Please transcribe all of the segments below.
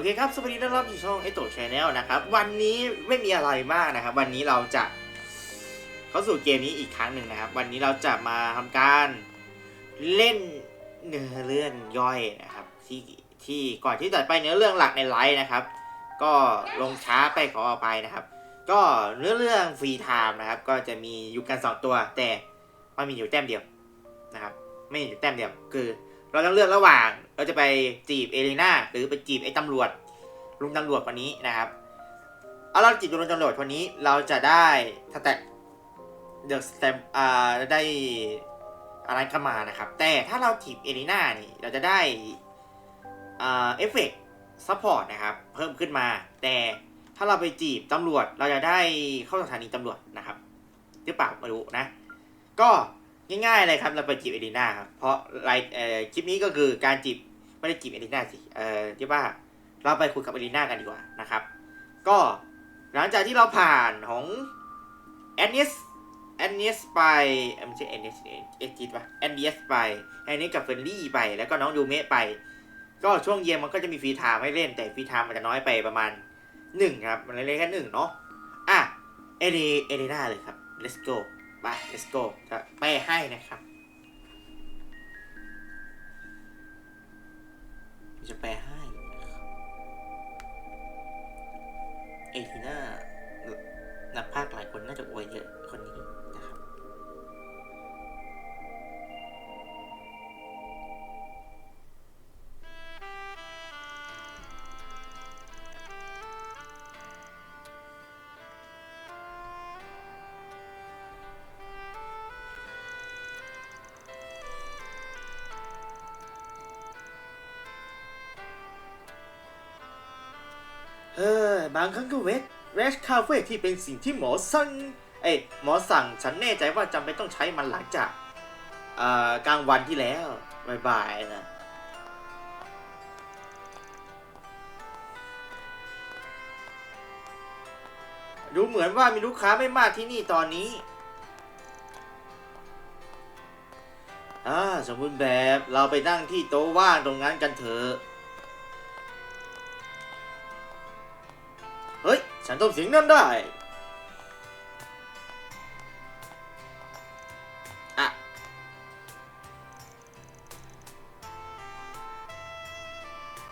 อเคครับสวัสดีต้อนรับสู่ช่องไอโตชแนลนะครับวันนี้ไม่มีอะไรมากนะครับ วันนี้เราจะเข้าสู่เกมนี้อีกครั้งหนึ่งนะครับ วันนี้เราจะมาทำการเล่นเนื้อเรื่องย่อยนะครับ ที่ที่ก่อนที่จะไปเนื้อเรื่องหลักในไลฟ์นะครับ ก็ลงช้าไปขออภัยนะครับ ก็เนื้อเรื่องฟรีไทม์นะครับ ก็จะมีอยู่กันสองตัว แต่มันมีอยู่แต้มเดียวนะครับ ไม่มีอยู่แต้มเดียวคือ เราต้องเลือกระหว่าง เราจะไปจีบเอเลน่าหรือไปจีบไอ้ตำรวจลุงตำรวจคนนี้นะครับเอาเราจีบลุงตำรวจคนนี้เราจะได้สแตทเดอะสแตมอ่าได้อะไรเข้ามานะครับ แต่ถ้าเราจีบเอเลน่านี่เราจะได้อ่าเอฟเฟกต์ซัพพอร์ตนะครับ เพิ่มขึ้นมา แต่ถ้าเราไปจีบตำรวจเราจะได้เข้าสถานีตำรวจนะครับ หรือเปล่าไม่รู้นะ ก็ ง่ายๆเลยครับเราไปจีบเอลิน่าครับเพราะไลฟ์เอ่อคลิปนี้ก็คือการจีบไม่ได้จีบเอลิน่าสิเอ่อที่ว่าเราไปคุยกับเอลิน่ากันดีกว่านะครับ ก็หลังจากที่เราผ่านของแอนนิสแอนนิสไปไม่ใช่แอนนิสเอจิตปะแอนนิสไปแอนนิสกับเฟรนลี่ไปแล้วก็น้องยูเมะไป ก็ช่วงเย็นมันก็จะมีฟรีไทม์ให้เล่นแต่ฟรีไทม์มันจะน้อยไปประมาณหนึ่งครับ มันเล่นแค่หนึ่งเนาะอะเอเลเอเลน่าเลยครับ let's go ไป let's go จะไปให้นะครับจะแปลให้เอทีน่านักภาคหลายคนน่าจะอวยเยอะคนนี้นะครับ เออ บางครั้งก็เวทเวชคาเฟ่ที่เป็นสิ่งที่หมอสั่ง เอ้ยหมอสั่งฉันแน่ใจว่าจำเป็นต้องใช้มันหลังจากเอ่อกลางวันที่แล้วบายบายนะดูเหมือนว่ามีลูกค้าไม่มากที่นี่ตอนนี้อ่าสมบูรณ์แบบเราไปนั่งที่โต๊ะว่างตรงนั้นกันเถอะ ฉันต้องเสียงนั่นได้อะ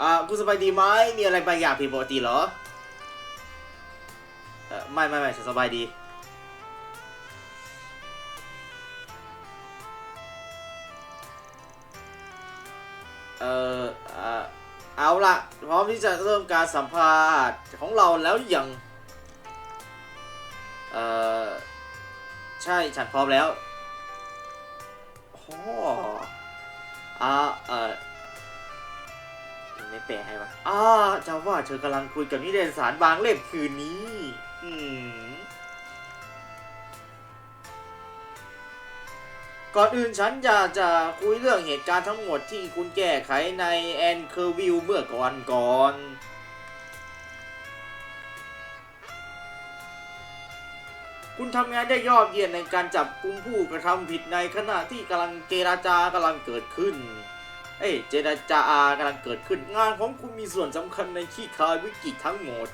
อ่าคุณสบายดีไหมมีอะไรบางอย่างผิดปกติเหรอ เออไม่ไม่ไม่ฉันสบายดีเอออ่าเอาละ ร้อมที่จะเริ่มการสัมภาษณ์ของเราแล้วอยังเออใช่ฉันพร้อมแล้วโอ้อ่าเออไม่แปลให้ปะอ่าจะว่าเธอกำลังคุยกับนิเดนสารบางเล่มคืนนี้ อืม ก่อนอื่นฉันอยากจะคุยเรื่องเหตุการณ์ทั้งหมดที่คุณแก้ไขในแอนเคอร์วิลเมื่อก่อนก่อนคุณทำงานได้ยอดเยี่ยมในการจับกุมผู้กระทำผิดในขณะที่กำลังเจราจากำลังเกิดขึ้น เอ้ยเจราจากำลังเกิดขึ้น งานของคุณมีส่วนสำคัญในขี้คายวิกฤตทั้งหมด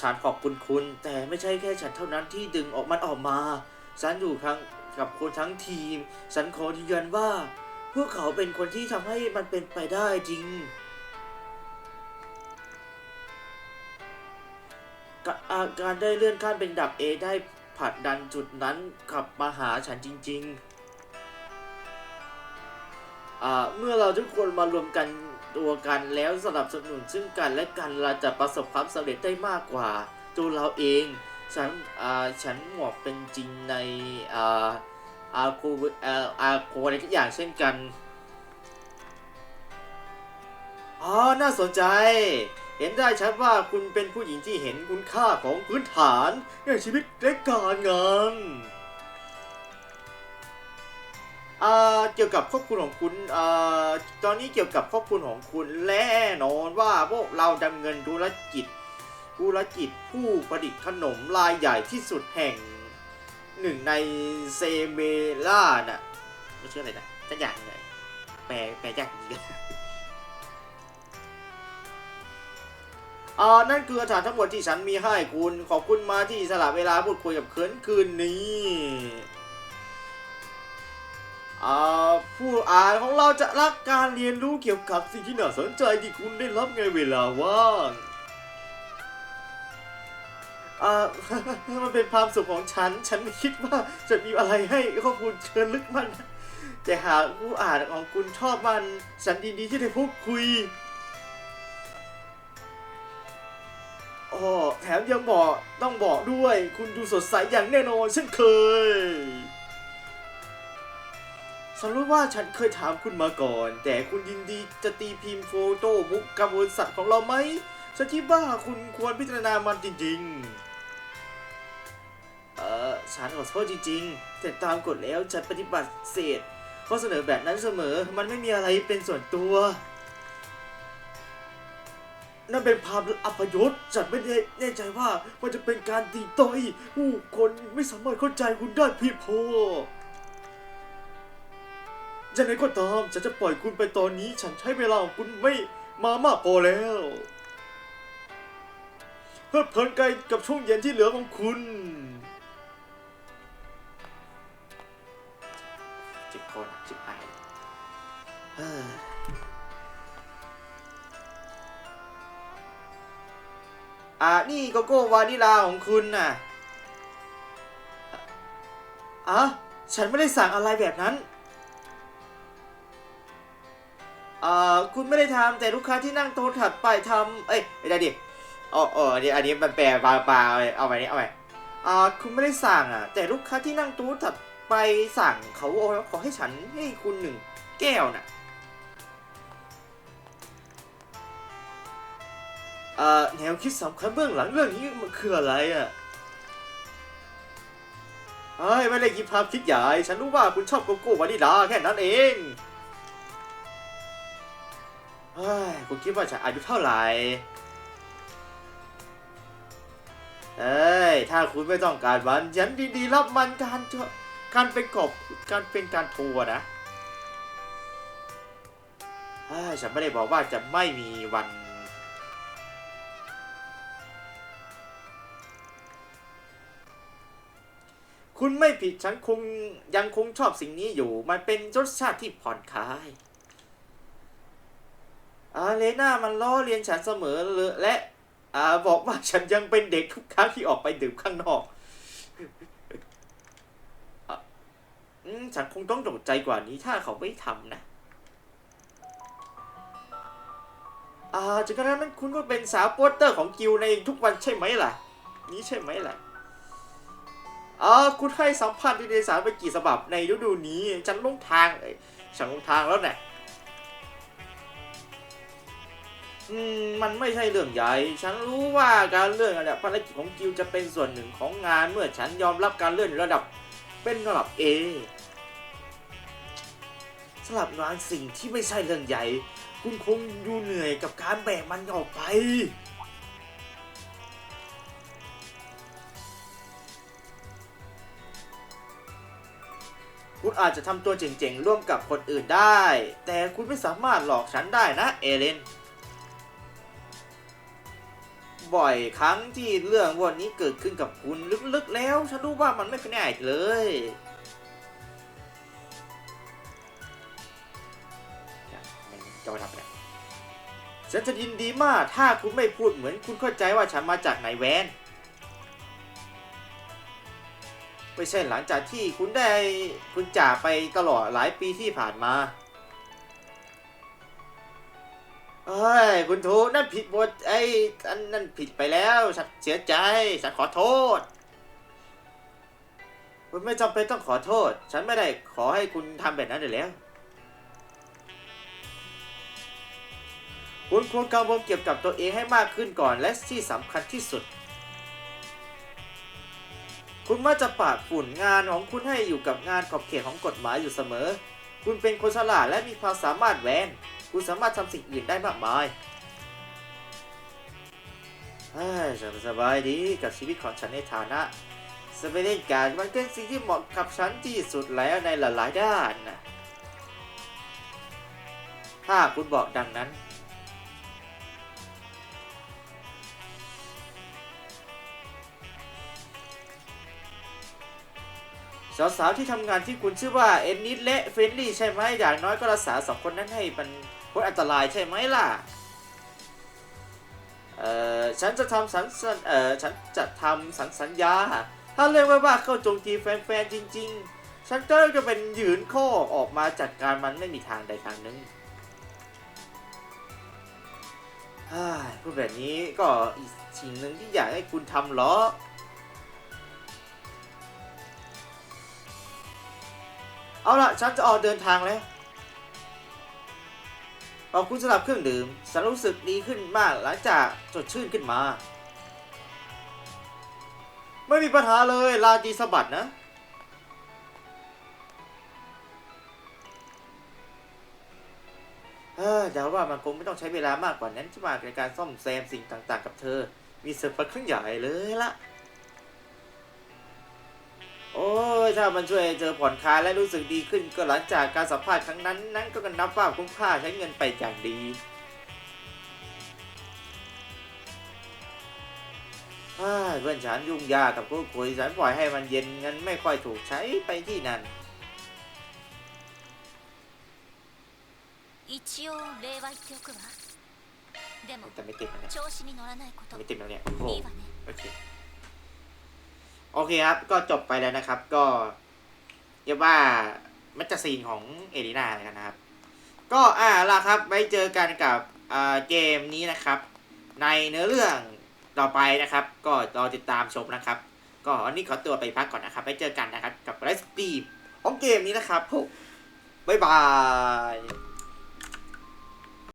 ฉันขอบคุณคุณ แต่ไม่ใช่แค่ฉันเท่านั้นที่ดึงออกมันออกมา ฉันอยู่ทั้งกับคนทั้งทีม ฉันขอยืนยันว่า พวกเขาเป็นคนที่ทำให้มันเป็นไปได้จริงกาการได้เลื่อนขั้นเป็นดับ A ได้ผลักดันจุดนั้นกลับมาหาฉันจริง ๆ เมื่อเราทุกคนมารวมกัน ตัวกันแล้วสนับสนุนซึ่งกันและกันเราจะประสบความสำเร็จได้มากกว่า ตัวเราเองฉันอ่าฉันหมวกเป็นจริงในอ่าอาคูเอ่ออาโคอะไรทุกอย่างเช่นกันอ๋อน่าสนใจ เห็นได้ชัดว่าคุณเป็นผู้หญิงที่เห็นคุณค่าของพื้นฐานในชีวิตและการงาน อ่าเกี่ยวกับครอบครัวของคุณอ่าตอนนี้เกี่ยวกับครอบครัวของคุณแน่นอนว่าพวกเราดำเนินธุรกิจ ธุรกิจผู้ผลิตขนมรายใหญ่ที่สุดแห่งหนึ่งในเซเมล่าน่ะไม่ชื่ออะไรนะจักอย่างเลยแปลแปลยากจริงอ่านั่นคืออาหารทั้งหมดที่ฉันมีให้คุณ ขอบคุณมาที่สละเวลาพูดคุยกับเคินคืนนี้ ผู้อ่านของเราจะรักการเรียนรู้เกี่ยวกับสิ่งที่น่าสนใจที่คุณได้รับในเวลาว่างอ่า มันเป็นความสุขของฉัน ฉันไม่คิดว่าจะมีอะไรให้ข้อมูลเชิญลึกมัน แต่หากผู้อ่านของคุณชอบมัน ฉันยินดีที่ได้พูดคุยอ๋อแถมยังบอกต้องบอกด้วย คุณดูสดใสอย่างแน่นอนเช่นเคย ฉันรู้ว่าฉันเคยถามคุณมาก่อน แต่คุณยินดีจะตีพิมพ์โฟโต้บุ๊กกับบริษัทของเราไหมฉันคิดว่าคุณควรพิจารณามันจริง ๆ เอ่อฉันขอโทษจริง ๆ แต่ตามกฎแล้วฉันปฏิบัติเศษข้อเสนอแบบนั้นเสมอ มันไม่มีอะไรเป็นส่วนตัว นั่นเป็นภาพอัปยศฉันไม่ได้แน่ใจว่ามันจะเป็นการตีต้อยผู้คนไม่สามารถเข้าใจคุณได้เพียงพอ ยังไงก็ตามฉันจะปล่อยคุณไปตอนนี้ ฉันใช้เวลาของคุณไม่มามากพอแล้ว เพื่อเพลินใจกับช่วงเย็นที่เหลือของคุณจิบคนจิบไอเฮ้ออ่านี่โกโก้วานิลาของคุณน่ะอะฉันไม่ได้สั่งอะไรแบบนั้น เอ่อคุณไม่ได้ทำแต่ลูกค้าที่นั่งโต๊ะถัดไปทำเอ้ยไม่ได้ดิอ๋ออออันนี้อันนี้มันแปลปลาปลาเอาไปนี้เอาไปอ่าคุณไม่ได้สั่งอะ แต่ลูกค้าที่นั่งโต๊ะถัดไปสั่งเขาขอให้ฉันให้คุณหนึ่งแก้วน่ะเอ่อแนวคิดสำคัญเบื้องหลังเรื่องนี้มันคืออะไรอะเฮ้ยไม่ได้คิดภาพคิดใหญ่ ฉันรู้ว่าคุณชอบโกโก้วานิลาแค่นั้นเอง ฮ้ยคุณคิดว่าฉันอายุเท่าไหร่ เอ้ย ถ้าคุณไม่ต้องการมันฉันดีๆรับมันการเถอะการเป็นกอบการเป็นการทัวร์นะฉันไม่ได้บอกว่าจะไม่มีวัน คุณไม่ผิดฉันคงยังคงชอบสิ่งนี้อยู่ มันเป็นรสชาติที่ผ่อนคลาย อาเลน่ามันล้อเลียนฉันเสมอเลยและอาบอกว่าฉันยังเป็นเด็กทุกครั้งที่ออกไปดื่มข้างนอกอะอืมฉันคงต้องตกใจกว่านี้ถ้าเขาไม่ทำนะอาจากนั้นคุณก็เป็นสาวโปสเตอร์ของกิลในทุกวันใช่ไหมล่ะ นี้ใช่ไหมล่ะอาคุณให้สัมภาษณ์ในสารไปกี่ฉบับในฤดูนี้ ฉันลงทางเอ้ยฉันลงทางแล้วเนี่ย อืมมันไม่ใช่เรื่องใหญ่ ฉันรู้ว่าการเลื่อนระดับภารกิจของกิลจะเป็นส่วนหนึ่งของงานเมื่อฉันยอมรับการเลื่อนระดับเป็นระดับ A สำหรับงานสิ่งที่ไม่ใช่เรื่องใหญ่ คุณคงอยู่เหนื่อยกับการแบกมันออกไป คุณอาจจะทำตัวเจ๋งๆ ร่วมกับคนอื่นได้ แต่คุณไม่สามารถหลอกฉันได้นะ เอเลน บ่อยครั้งที่เรื่องวันนี้เกิดขึ้นกับคุณลึกๆแล้ว ฉันรู้ว่ามันไม่เป็นง่ายเลย จะมาทำอะไรฉันจะยินดีมากถ้าคุณไม่พูดเหมือนคุณเข้าใจว่าฉันมาจากไหนแวนไม่ใช่หลังจากที่คุณได้คุณจากไปตลอดหลายปีที่ผ่านมา อ้ยคุณทูนั่นผิดบทไอ้อันนั่นผิดไปแล้วฉันเสียใจฉันขอโทษ คุณไม่จำเป็นต้องขอโทษ ฉันไม่ได้ขอให้คุณทำแบบนั้นเลยแล้ว คุณควรกังวลเกี่ยวกับตัวเองให้มากขึ้นก่อนและที่สำคัญที่สุด คุณว่าจะปาดฝุ่นงานของคุณให้อยู่กับงานขอบเขตของกฎหมายอยู่เสมอ คุณเป็นคนฉลาดและมีความสามารถแวน คุณสามารถทำสิ่งอื่นได้มากมายเฮ้ยฉันสบายดีกับชีวิตของฉันในฐานะสเปเดนการมันเป็นสิ่งที่เหมาะกับฉันที่สุดแล้วในหลายๆด้านนะถ้าคุณบอกดังนั้น สาวๆที่ทำงานที่คุณชื่อว่า เอ็นนิดและเฟรนลี่ใช่ไหมอย่างน้อยก็รักษาสองคนนั้นให้มัน พ้นอันตรายใช่ไหมล่ะ เอ่อ ฉันจะทำสัญสัญเอ่อ ฉันจะทำสัญสัญญา ถ้าเรื่องว่าๆเข้าโจมตีแฟนๆจริง ๆ ฉันก็จะเป็นยืนข้อออกมาจัดการมันไม่มีทางใดทางหนึ่งพูดแบบนี้ก็อีกสิ่งหนึ่งที่อยากให้คุณทำเหรอเอาละฉันจะออกเดินทางแล้ว ขอบคุณสำหรับเครื่องดื่มฉันรู้สึกดีขึ้นมากหลังจากสดชื่นขึ้นมา ไม่มีปัญหาเลยลาดีสบัดนะ เออเดาว่ามันคงไม่ต้องใช้เวลามากกว่านั้นที่มาในการซ่อมแซมสิ่งต่างๆกับเธอ มีเซอร์ไพรส์ครั้งใหญ่เลยละ โอ้ยถ้ามันช่วยเจอผ่อนคลายและรู้สึกดีขึ้นก็หลังจากการสัมภาษณ์ครั้งนั้น นั้นก็กันนับว่าคุ้มค่าใช้เงินไปอย่างดีเพื่อนฉันยุ่งยากกับผู้คุยฉันปล่อยให้มันเย็นเงินไม่ค่อยถูกใช้ไปที่นั่นแต่ไม่ติดนึ่ยไม่ติดแล้วเนี่ยโอเค โอเคครับ ก็จบไปแล้วนะครับ ก็เรียกว่าแมัจจซีนของเอลินาแล้วกันนะครับ ก็อ่าล่ะครับไว้เจอกันกับอ่าเกมนี้นะครับ ในเนื้อเรื่องต่อไปนะครับ ก็รอติดตามชมนะครับ ก็อันนี้ขอตัวไปพักก่อนนะครับไว้เจอกันนะครับกับไลฟ์สตรีมของเกมนี้นะครับบ๊ายบาย